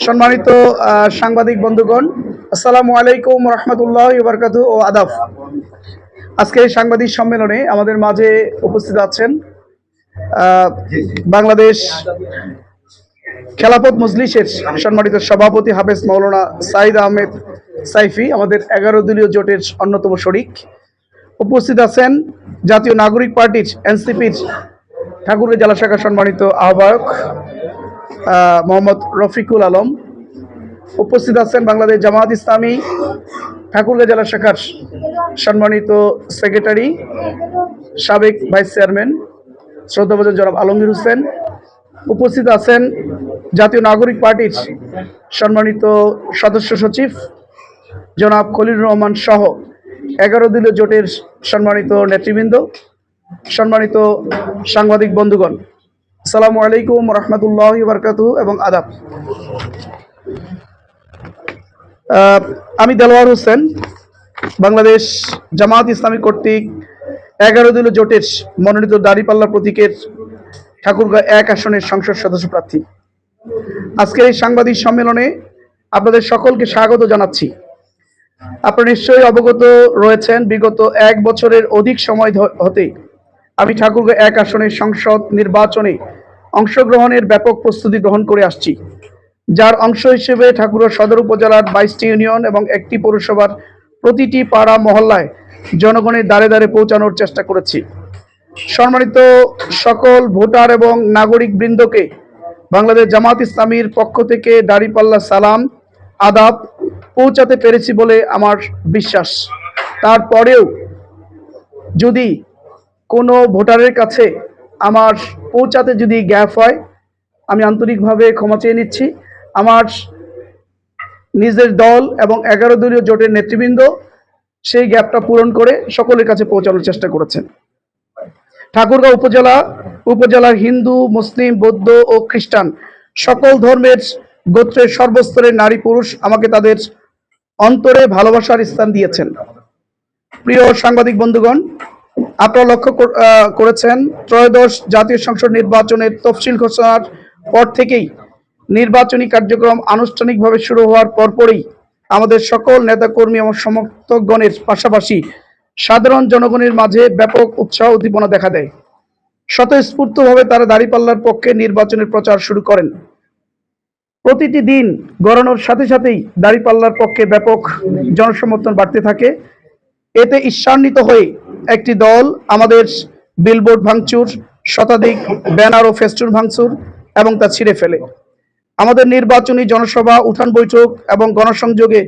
সম্মানিত সাংবাদিক বন্ধুগণ, আসসালামু আলাইকুম রহমতুল্লাহ বরকাতু ও আদাব। আজকে সাংবাদিক সম্মেলনে আমাদের মাঝে উপস্থিত আছেন বাংলাদেশ খেলাফত মজলিসের সম্মানিত সভাপতি হাফেজ মৌলানা সাইদ আহমেদ সাইফি, আমাদের এগারো দলীয় জোটের অন্যতম শরিক। উপস্থিত আছেন জাতীয় নাগরিক পার্টির এনসিপির ঠাকুরের জেলা শাখা সম্মানিত আহ্বায়ক মোহাম্মদ রফিকুল আলম উপস্থিত আছেন বাংলাদেশ জামায়াত ইসলামী ঠাকুরগাঁ জেলা শাখার সম্মানিত সেক্রেটারি, সাবেক ভাইস চেয়ারম্যান, শ্রদ্ধাভাজন জনাব আলমগীর হোসেন উপস্থিত আছেন জাতীয় নাগরিক পার্টির সম্মানিত সদস্য সচিব জনাব খলিল রহমান সহ এগারো দলীয় জোটের সম্মানিত নেতৃবৃন্দ। সম্মানিত সাংবাদিক বন্ধুগণ, আসসালামু আলাইকুম রহমতুল্লাহ বরকাত এবং আদাব। আমি দেলোয়ার হোসেন, বাংলাদেশ জামাত ইসলামী কর্তৃক এগারো দলীয় জোটের মনোনীত দাঁড়িপাল্লা প্রতীকের ঠাকুরগাঁ এক আসনের সংসদ সদস্য প্রার্থী। আজকের এই সাংবাদিক সম্মেলনে আপনাদের সকলকে স্বাগত জানাচ্ছি। আপনারা নিশ্চয়ই অবগত রয়েছেন, বিগত এক বছরের অধিক সময় হতে আমি ঠাকুরগাঁ এক আসনের সংসদ নির্বাচনে অংশগ্রহণের ব্যাপক প্রস্তুতি গ্রহণ করে আসছি। যার অংশ হিসেবে ঠাকুরগাঁ সদর উপজেলার বাইশটি ইউনিয়ন এবং একটি পৌরসভার প্রতিটি পাড়া মহল্লায় জনগণের দ্বারে দ্বারে পৌঁছানোর চেষ্টা করেছি। সম্মানিত সকল ভোটার এবং নাগরিক বৃন্দকে বাংলাদেশ জামাত ইসলামীর পক্ষ থেকে দাড়িপাল্লা সালাম, আদাব পৌঁছাতে পেরেছি বলে আমার বিশ্বাস। তারপরেও যদি কোনো ভোটারের কাছে আমার পৌঁছাতে যদি গ্যাপ হয়, আমি আন্তরিকভাবে ক্ষমা চেয়ে নিচ্ছি। আমার নিজের দল এবং এগারো দলীয় জোটের নেতৃবৃন্দ সেই গ্যাপটা পূরণ করে সকলের কাছে পৌঁছানোর চেষ্টা করেছেন। ঠাকুরগাঁও উপজেলা, উপজেলার হিন্দু, মুসলিম, বৌদ্ধ ও খ্রিস্টান সকল ধর্মের গোত্রের সর্বস্তরের নারী পুরুষ আমাকে তাদের অন্তরে ভালোবাসার স্থান দিয়েছেন। প্রিয় সাংবাদিক বন্ধুগণ আপনারা লক্ষ্য করেছেন, ত্রয়োদশ জাতীয় সংসদ নির্বাচনের তফসিল ঘোষণার পর থেকেই নির্বাচনী কার্যক্রম আনুষ্ঠানিকভাবে শুরু হওয়ার পরপরই আমাদের সকল নেতাকর্মী এবং সমর্থকগণের পাশাপাশি সাধারণ জনগণের মাঝে ব্যাপক উৎসাহ উদ্দীপনা দেখা দেয়। স্বতঃস্ফূর্তভাবে তারা দাঁড়িপাল্লার পক্ষে নির্বাচনের প্রচার শুরু করেন। প্রতিটি দিন গড়ানোর সাথে সাথেই দাঁড়িপাল্লার পক্ষে ব্যাপক জনসমর্থন বাড়তে থাকে। এতে ঈর্ষান্বিত হয়ে একটি দল, আমাদের বিলবোর্ড ভাঙচুর, শতাধিক ব্যানার ও ফেস্টুন ভাঙচুর, এবং তা ছিঁড়ে ফেলে। আমাদের নির্বাচনী জনসভা, উঠান বৈঠক এবং গণসংযোগে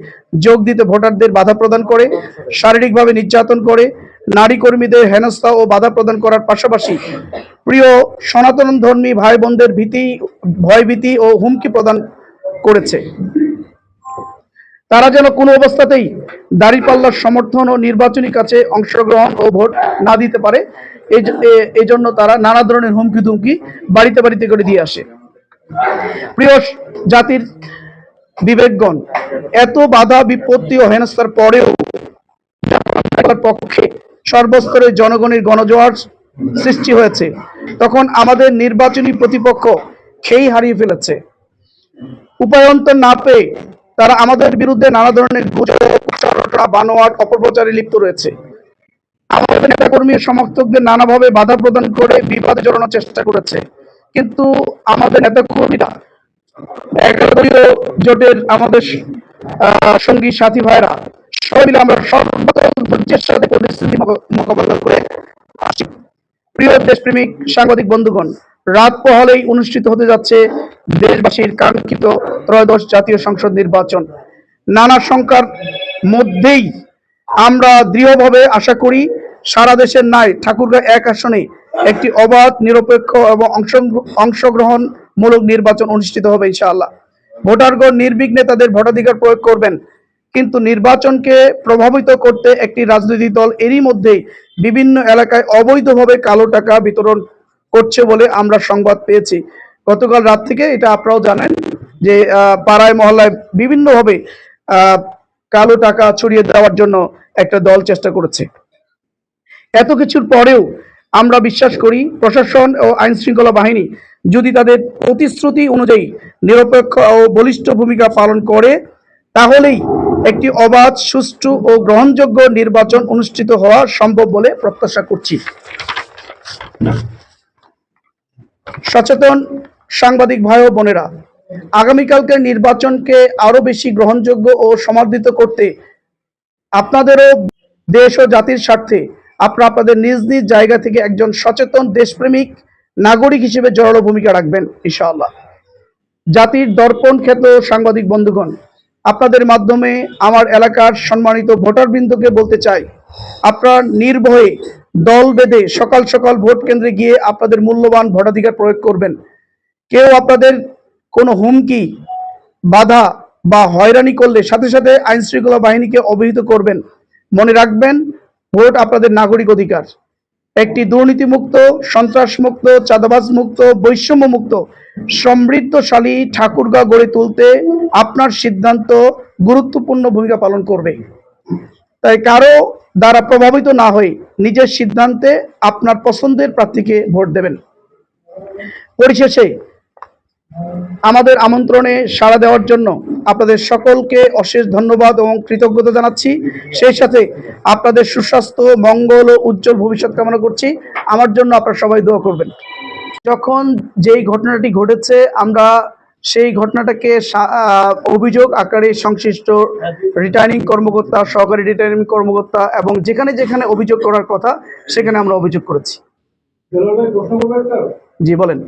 যোগ দিতে ভোটারদের বাধা প্রদান করে, শারীরিকভাবে নির্যাতন করে নারী কর্মীদের হেনস্থা ও বাধা প্রদান করার পাশাপাশি প্রিয় সনাতন ধর্মী ভাই বোনদের ভীতি, ভয়ভীতি ও হুমকি প্রদান করেছে। তারা যেন কোনো অবস্থাতেই দাঁড়িপাল্লার সমর্থন ও নির্বাচনী কাছে অংশগ্রহণ ও ভোট না দিতে পারে, এই জন্য তারা নানা ধরনের হুমকি দুমকি বাড়িতে বাড়িতে করে দিয়ে আসে। প্রিয় জাতির বিবেকগণ, এত বাধা, বিপত্তি ও হেনস্থার পরেও পক্ষে সর্বস্তরের জনগণের গণজোয়ার সৃষ্টি হয়েছে। তখন আমাদের নির্বাচনী প্রতিপক্ষ খেই হারিয়ে ফেলেছে। উপায়ন্তর না পেয়ে তারা আমাদের বিরুদ্ধে নানা ধরনের গুজব কুচরটা বানোয়াট, অপপ্রচারে লিপ্ত রয়েছে। আমাদের নেতাকর্মী ও সমর্থকদের নানাভাবে বাধা প্রদান করে বিবাদে জড়ানোর চেষ্টা করেছে। কিন্তু আমাদের নেতাকর্মীরা এগারো দলীয় জোটের আমাদের সঙ্গী সাথী ভাইরা সবাই মিলে আমরা সর্বতম ধৈর্যের সাথে পরিস্থিতি মোকা- মোকাবেলা করে আসি। প্রিয় দেশপ্রেমিক, সাংবাদিক, বন্ধুগণ রাত পহলেই অনুষ্ঠিত হতে যাচ্ছে দেশবাসীর কাঙ্ক্ষিত ত্রয়োদশ জাতীয় সংসদ নির্বাচন। নানা সংখ্যার মধ্যেই আমরা দৃঢ়ভাবে আশা করি সারা দেশের ন্যায় ঠাকুরগাঁ এক আসনে একটি অবাধ, নিরপেক্ষ এবং অংশ- অংশগ্রহণমূলক নির্বাচন অনুষ্ঠিত হবে ইনশাআল্লাহ। ভোটারগণ নির্বিঘ্নে তাদের ভোটাধিকার প্রয়োগ করবেন, কিন্তু নির্বাচনকে প্রভাবিত করতে একটি রাজনৈতিক দল এরই মধ্যেই বিভিন্ন এলাকায় অবৈধভাবে কালো টাকা বিতরণ করছে বলে আমরা সংবাদ পেয়েছি। গতকাল রাত থেকে এটা আপনারাও জানেন যে পাড়ায়, মহল্লায় বিভিন্নভাবে কালো টাকা ছড়িয়ে দেওয়ার জন্য একটা দল চেষ্টা করেছে। এত কিছুর পরেও আমরা বিশ্বাস করি প্রশাসন ও আইন শৃঙ্খলা বাহিনী যদি তাদের প্রতিশ্রুতি অনুযায়ী নিরপেক্ষ ও বলিষ্ঠ ভূমিকা পালন করে, তাহলেই একটি অবাধ, সুষ্ঠু ও গ্রহণযোগ্য নির্বাচন অনুষ্ঠিত হওয়া সম্ভব বলে প্রত্যাশা করছি। সচেতন সাংবাদিক ভাই ও বোনেরা আগামীকালকের নির্বাচনকে আরও বেশি গ্রহণযোগ্য ও সমর্থিত করতে আপনাদেরও দেশ ও জাতির স্বার্থে আপনারা আপনাদের নিজ নিজ জায়গা থেকে একজন সচেতন দেশপ্রেমিক নাগরিক হিসেবে জড়ালো ভূমিকা রাখবেন, ইনশাআল্লাহ। জাতির দর্পণ খ্যাত সাংবাদিক বন্ধুগণ, আপনাদের মাধ্যমে আমার এলাকার সম্মানিত ভোটারবৃন্দকে বলতে চাই, আপনারা নির্ভয়ে দল বেঁধে সকাল সকাল ভোট কেন্দ্রে গিয়ে আপনাদের মূল্যবান ভোটাধিকার প্রয়োগ করবেন। কেউ আপনাদের কোনো হুমকি, বাধা বা হয়রানি করলে সাথে সাথে আইন শৃঙ্খলা বাহিনীকে অবহিত করবেন। মনে রাখবেন, ভোট আপনাদের নাগরিক অধিকার। একটি দুর্নীতিমুক্ত, সন্ত্রাসমুক্ত চাঁদাবাজ মুক্ত বৈষম্য মুক্ত সমৃদ্ধশালী ঠাকুরগাঁও গড়ে তুলতে আপনার সিদ্ধান্ত গুরুত্বপূর্ণ ভূমিকা পালন করবে। তাই কারও দ্বারা প্রভাবিত না হয়ে নিজের সিদ্ধান্তে আপনার পছন্দের প্রার্থীকে ভোট দেবেন। পরিশেষে আমাদের আমন্ত্রণে সাড়া দেওয়ার জন্য আপনাদের সকলকে অশেষ ধন্যবাদ এবং কৃতজ্ঞতা জানাচ্ছি। সেই সাথে আপনাদের সুস্বাস্থ্য, মঙ্গল ও উজ্জ্বল ভবিষ্যৎ কামনা করছি। আমার জন্য আপনারা সবাই দোয়া করবেন। যখন যেই ঘটনাটি ঘটেছে, আমরা সেই ঘটনাটাকে অভিযোগ আকারে সংশ্লিষ্ট রিটার্নিং কর্মকর্তা সহকারী রিটার্নিং কর্মকর্তা এবং যেখানে যেখানে অভিযোগ করার কথা সেখানে আমরা অভিযোগ করেছি। জি বলেন।